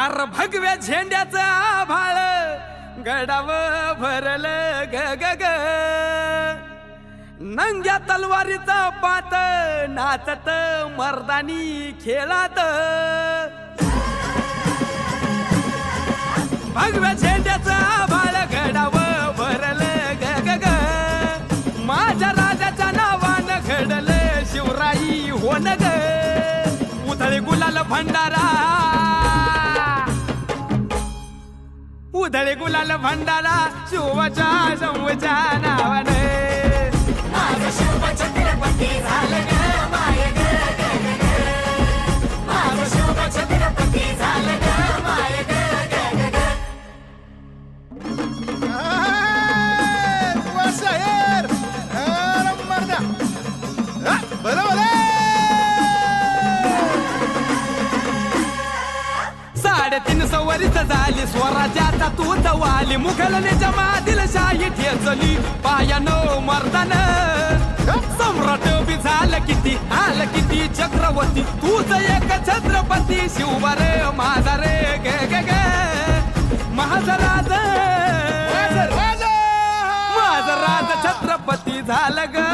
अर भगव्या झेंड्याचं आभाळ गडाव भरल ग ग ग. नंग्या तलवारीचा पात नाचत मर्दानी खेळात. भगव्या झेंड्याचं आभाळ गडाव भरल ग ग ग. माझ्या राजाच्या नावानं घडलं शिवराई होन ग. उधळे गुलाल भंडारा उधळे गुलाल भंडारा शिवच्या शंभूच्या नावाने. साडेतीन सवरीच झाली. स्वराज्याचा तू जवाली मुघलने जमातील शाही ठेचली. पायानो मर्दन सम्राट बी झालं किती? आलं किती? चक्रवर्ती. तूच एक छत्रपती. शिवबरे माझा रे गे गे गे. महाजराज माझ राज छत्रपती झाल ग.